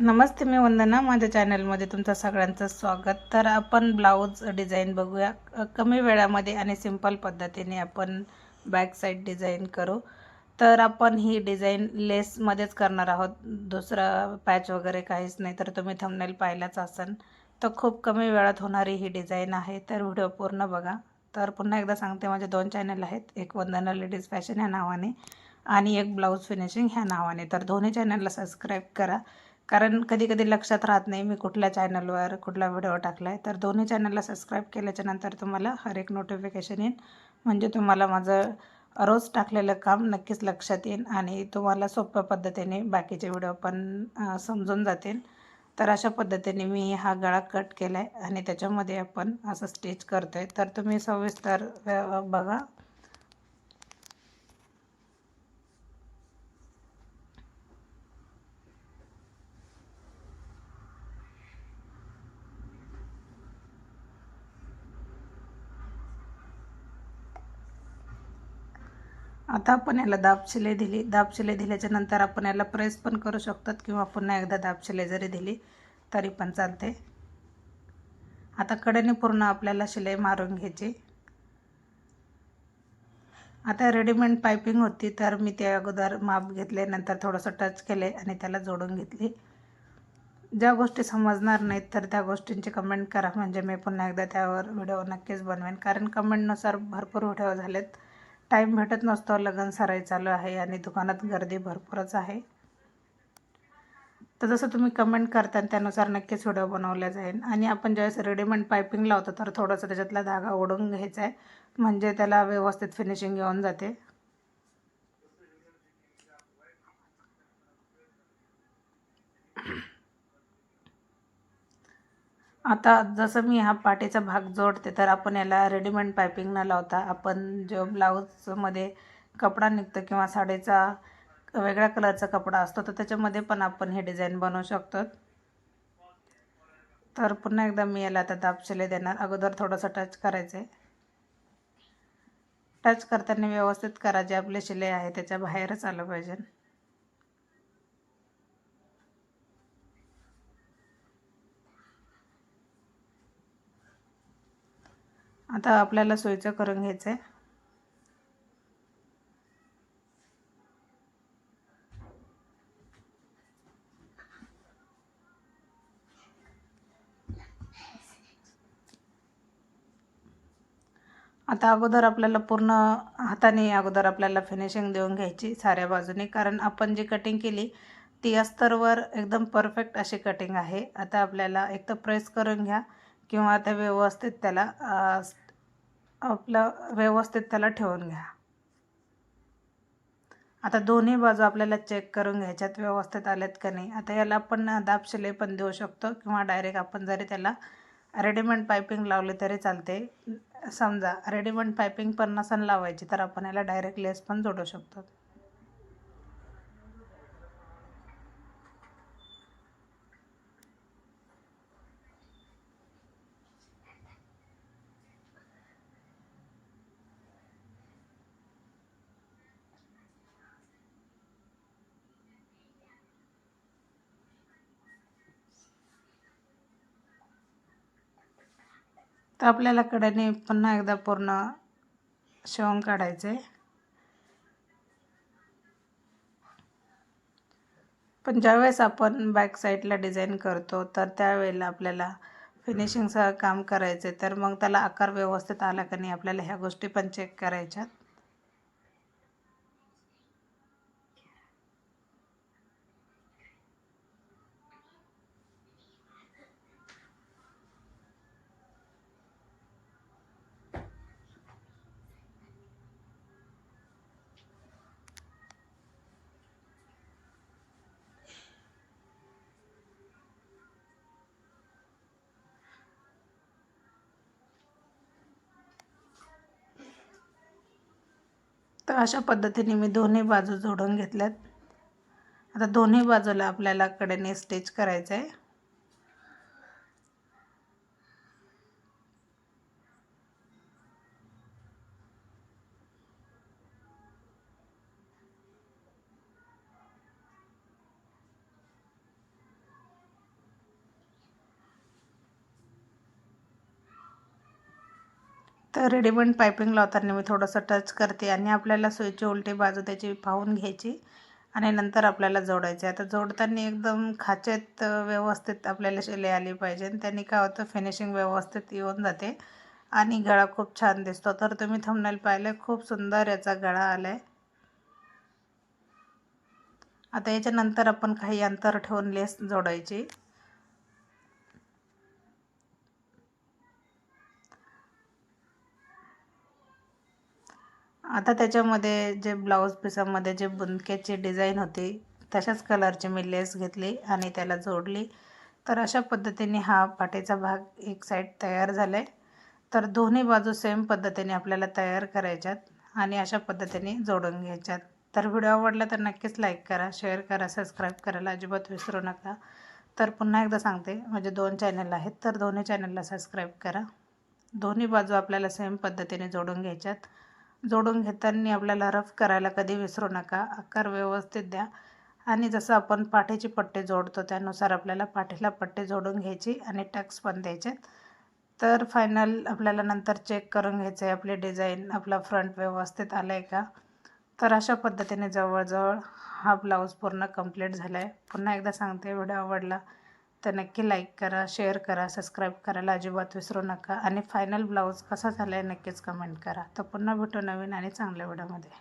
नमस्ते मी वंदना माझ्या चॅनलमध्ये तुमचं सगळ्यांचं स्वागत. तर आपण ब्लाऊज डिझाईन बघूया. कमी वेळामध्ये आणि सिंपल पद्धतीने आपण बॅक साईड डिझाईन करू. तर आपण ही डिझाईन लेसमध्येच करणार आहोत. दुसरं पॅच वगैरे काहीच नाही तर तुम्ही थंबनेल पाहिलाच असन तर खूप कमी वेळात होणारी ही डिझाईन आहे. तर व्हिडिओ पूर्ण बघा. तर पुन्हा एकदा सांगते माझे दोन चॅनल आहेत. एक वंदना लेडीज फॅशन ह्या नावाने आणि एक ब्लाऊज फिनिशिंग ह्या नावाने. तर दोन्ही चॅनलला सबस्क्राईब करा. कारण कधी कधी लक्षात राहत नाही मी कुठल्या चॅनलवर कुठला व्हिडिओ टाकला आहे तर दोन्ही चॅनलला सबस्क्राईब केल्याच्यानंतर तुम्हाला हर एक नोटिफिकेशन येईल म्हणजे तुम्हाला माझं रोज टाकलेलं काम नक्कीच लक्षात येईल आणि तुम्हाला सोप्या पद्धतीने बाकीचे व्हिडिओ पण समजून जातील. तर अशा पद्धतीने मी हा गळा कट केला आहे आणि त्याच्यामध्ये आपण असं स्टिच करतो आहे तर तुम्ही सविस्तर बघा. आता आपण याला दाब दिली. दाबशिले दिल्याच्या नंतर आपण याला प्रेस पण करू शकतात किंवा पुन्हा एकदा दाबशिलाई जरी दिली तरी पण चालते. आता कडेने पूर्ण आपल्याला शिलाई मारून घ्यायची. आता रेडीमेड पायपिंग होती तर मी त्या अगोदर माप घेतले नंतर थोडंसं टच केले आणि त्याला जोडून घेतली. ज्या गोष्टी समजणार नाहीत तर त्या गोष्टींची कमेंट करा. म्हणजे मी पुन्हा एकदा त्यावर व्हिडिओ नक्कीच बनवेन. कारण कमेंटनुसार भरपूर व्हिडिओ झालेत. टाईम भेटत नसतो लगन सराई चालू आहे आणि दुकानात गर्दी भरपूरच आहे. तर जसं तुम्ही कमेंट करता त्यानुसार नक्कीच व्हिडिओ बनवला जाईल. आणि आपण ज्यावेळेस रेडीमेड पायपिंग लावतो तर थोडंसं त्याच्यातला धागा ओढून घ्यायचा आहे. म्हणजे त्याला व्यवस्थित फिनिशिंग येऊन जाते. आता जसं मी हा पाटीचा भाग जोडते तर आपण याला रेडीमेड पायपिंग न लावता आपण जो ब्लाऊजमध्ये कपडा निघतो किंवा साडीचा वेगळ्या कलरचा कपडा असतो तर त्याच्यामध्ये पण आपण हे डिझाईन बनवू शकतो. तर पुन्हा एकदा मी याला आता दाब देणार. अगोदर थोडंसं टच करायचं आहे टच करताना व्यवस्थित करा जे आपले शिले आहे त्याच्या बाहेरच आलं पाहिजे. आता आपल्याला सोयीचं करून घ्यायचं आहे आता अगोदर आपल्याला पूर्ण हाताने अगोदर आपल्याला फिनिशिंग देऊन घ्यायची साऱ्या बाजूने. कारण आपण जी कटिंग केली ती अस्तरवर एकदम परफेक्ट अशी कटिंग आहे. आता आपल्याला एक तर प्रेस करून घ्या किंवा त्या व्यवस्थित त्याला आपलं व्यवस्थित त्याला ठेवून घ्या. आता दोन्ही बाजू आपल्याला चेक करून घ्यायच्यात व्यवस्थित आल्यात का नाही. आता याला आपण दाब शिलाई पण देऊ शकतो किंवा डायरेक्ट आपण जरी त्याला रेडीमेड पायपिंग लावली तरी चालते. समजा रेडीमेड पायपिंग पण लावायची तर आपण याला डायरेक्ट लेस पण जोडू शकतो. तर आपल्याला कड्याने पुन्हा एकदा पूर्ण शिवून काढायचं आहे पण ज्यावेळेस आपण बॅक साईडला डिझाईन करतो तर त्यावेळेला आपल्याला फिनिशिंगसह काम करायचं आहे तर मग त्याला आकार व्यवस्थित आला का नाही आपल्याला ह्या गोष्टी पण चेक करायच्यात. अशा पद्धतीने मी दोन्ही बाजू जोडून घेतल्यात. आता दोन्ही बाजूला आपल्याला कडेने स्टिच करायचं आहे तर रेडीमेड पायपिंग लावताना मी थोडंसं टच करते आणि आपल्याला सोयीची उलटी बाजू त्याची पाहून घ्यायची आणि नंतर आपल्याला जोडायचे. आता जोडताना एकदम खाचेत व्यवस्थित आपल्याला शिले आली पाहिजे आणि त्यांनी काय होतं फिनिशिंग व्यवस्थित येऊन जाते आणि गळा खूप छान दिसतो. तर तुम्ही थंबनेल पाहिले खूप सुंदर याचा गळा आला आहे आता याच्यानंतर आपण काही अंतर ठेवून लेस जोडायची. आता त्याच्यामध्ये जे ब्लाऊज पिसामध्ये जे बुंदक्याची डिझाईन होती तशाच कलरची मी लेस घेतली आणि त्याला जोडली. तर अशा पद्धतीने हा पाठीचा भाग एक साईड तयार झाला आहे तर दोन्ही बाजू सेम पद्धतीने आपल्याला तयार करायच्यात आणि अशा पद्धतीने जोडून घ्यायच्यात. तर व्हिडिओ आवडला तर नक्कीच लाईक करा शेअर करा सबस्क्राईब करायला अजिबात विसरू नका. तर पुन्हा एकदा सांगते म्हणजे दोन चॅनल आहेत तर दोन्ही चॅनलला सबस्क्राईब करा. दोन्ही बाजू आपल्याला सेम पद्धतीने जोडून घ्यायच्यात. जोडून घेताना आपल्याला रफ करायला कधी विसरू नका. आकार व्यवस्थित द्या. आणि जसं आपण पाठीची पट्टी जोडतो त्यानुसार आपल्याला पाठीला पट्टी जोडून घ्यायची आणि टक्स पण द्यायचे. तर फायनल आपल्याला नंतर चेक करून घ्यायचं आहे आपली डिझाईन आपला फ्रंट व्यवस्थित आला आहे का? तर अशा पद्धतीने जवळजवळ हा ब्लाऊज पूर्ण कंप्लीट झाला आहे पुन्हा एकदा सांगते व्हिडिओ आवडला तर नक्की लाईक करा शेअर करा सबस्क्राईब करायला अजिबात विसरू नका. आणि फायनल ब्लाऊज कसा झाला आहे नक्कीच कमेंट करा. तर पुन्हा भेटू नवीन आणि चांगल्या व्हिडिओमध्ये